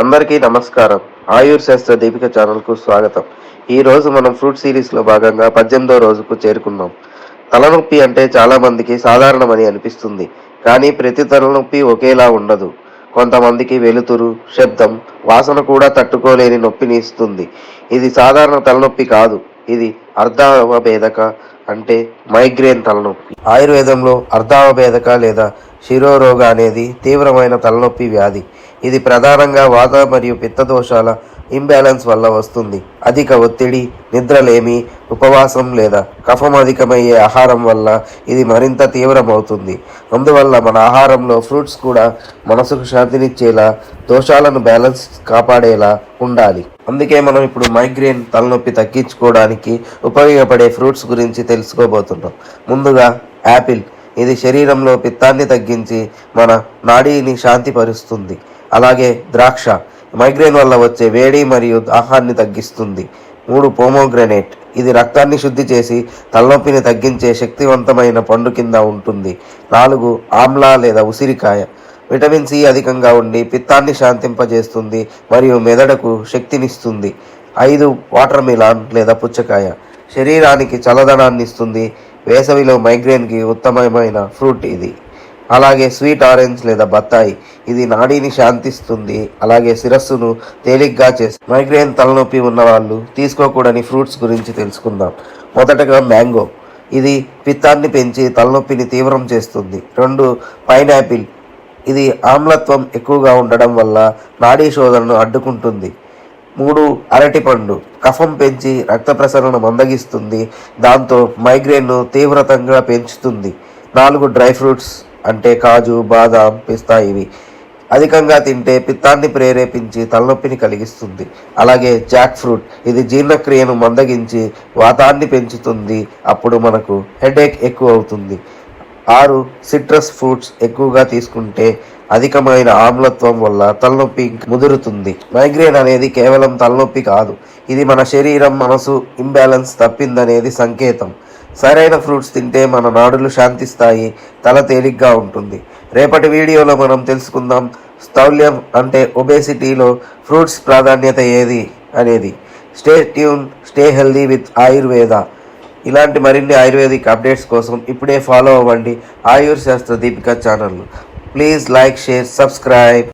అందరికీ నమస్కారం. ఆయుర్ శాస్త్ర దీపిక ఛానల్కు స్వాగతం. ఈ రోజు మనం ఫ్రూట్ సిరీస్లో భాగంగా పద్దెనిమిదో రోజుకు చేరుకున్నాం. తలనొప్పి అంటే చాలా మందికి సాధారణమని అనిపిస్తుంది. కానీ ప్రతి తలనొప్పి ఒకేలా ఉండదు. కొంతమందికి వెలుతురు శబ్దం వాసన కూడా తట్టుకోలేని నొప్పిని ఇస్తుంది. ఇది సాధారణ తలనొప్పి కాదు. ఇది అర్ధావభేదక అంటే మైగ్రేన్ తలనొప్పి. ఆయుర్వేదంలో అర్ధావభేదక లేదా శిరోరోగ అనేది తీవ్రమైన తలనొప్పి వ్యాధి. ఇది ప్రధానంగా వాత మరియు పిత్త దోషాల ఇంబ్యాలెన్స్ వల్ల వస్తుంది. అధిక ఒత్తిడి నిద్రలేమి ఉపవాసం లేదా కఫం అధికమయ్యే ఆహారం వల్ల ఇది మరింత తీవ్రమవుతుంది. అందువల్ల మన ఆహారంలో ఫ్రూట్స్ కూడా మనసుకు శాంతినిచ్చేలా దోషాలను బ్యాలెన్స్ కాపాడేలా ఉండాలి. అందుకే మనం ఇప్పుడు మైగ్రేన్ తలనొప్పి తగ్గించుకోవడానికి ఉపయోగపడే ఫ్రూట్స్ గురించి తెలుసుకోబోతున్నాం. ముందుగా యాపిల్. ఇది శరీరంలో పిత్తాన్ని తగ్గించి మన నాడీని శాంతిపరుస్తుంది. అలాగే ద్రాక్ష. మైగ్రేన్ వల్ల వచ్చే వేడి మరియు దాహాన్ని తగ్గిస్తుంది. మూడు పోమోగ్రనేట్. ఇది రక్తాన్ని శుద్ధి చేసి తలనొప్పిని తగ్గించే శక్తివంతమైన పండు కింద ఉంటుంది. నాలుగు ఆమ్లా లేదా ఉసిరికాయ. విటమిన్ సి అధికంగా ఉండి పిత్తాన్ని శాంతింపజేస్తుంది మరియు మెదడుకు శక్తినిస్తుంది. ఐదు వాటర్ మిలాన్ లేదా పుచ్చకాయ. శరీరానికి చల్లదనాన్ని ఇస్తుంది వేసవిలో మైగ్రేన్కి ఉత్తమమైన ఫ్రూట్ ఇది. అలాగే స్వీట్ ఆరెంజ్ లేదా బత్తాయి. ఇది నాడీని శాంతిస్తుంది. అలాగే శిరస్సును తేలిగ్గా చేసి మైగ్రేన్ తలనొప్పి ఉన్న వాళ్ళు తీసుకోకూడని ఫ్రూట్స్ గురించి తెలుసుకుందాం. మొదటగా మ్యాంగో. ఇది పిత్తాన్ని పెంచి తలనొప్పిని తీవ్రం చేస్తుంది. రెండు పైనాపిల్. ఇది ఆమ్లత్వం ఎక్కువగా ఉండడం వల్ల నాడీ శోధనను అడ్డుకుంటుంది. మూడు అరటిపండు. కఫం పెంచి రక్త ప్రసరణ మందగిస్తుంది. దాంతో మైగ్రేన్ను తీవ్రతంగా పెంచుతుంది. నాలుగు డ్రై ఫ్రూట్స్. అంటే కాజు బాదాం పిస్తా ఇవి. అధికంగా తింటే పిత్తాన్ని ప్రేరేపించి తలనొప్పిని కలిగిస్తుంది. అలాగే జాక్ ఫ్రూట్ ఇది జీర్ణక్రియను మందగించి వాతాన్ని పెంచుతుంది. అప్పుడు మనకు హెడేక్ ఎక్కువ అవుతుంది ఆరు సిట్రస్ ఫ్రూట్స్ ఎక్కువగా తీసుకుంటే అధికమైన ఆమ్లత్వం వల్ల తలనొప్పి ముదురుతుంది. మైగ్రేన్ అనేది కేవలం తలనొప్పి కాదు. ఇది మన శరీరం మనసు ఇంబ్యాలెన్స్ తప్పిందనేది సంకేతం. సరైన ఫ్రూట్స్ తింటే మన నాడులు శాంతిస్తాయి తల తేలిగ్గా ఉంటుంది. రేపటి వీడియోలో మనం తెలుసుకుందాం స్థౌల్యం అంటే ఒబేసిటీలో ఫ్రూట్స్ ప్రాధాన్యత ఏది అనేది. Stay tune stay healthy with Ayurveda. ఇలాంటి మరిన్ని ఆయుర్వేదిక్ అప్డేట్స్ కోసం ఇప్పుడే ఫాలో అవ్వండి. Ayur Shastra Deepika channel please like share subscribe.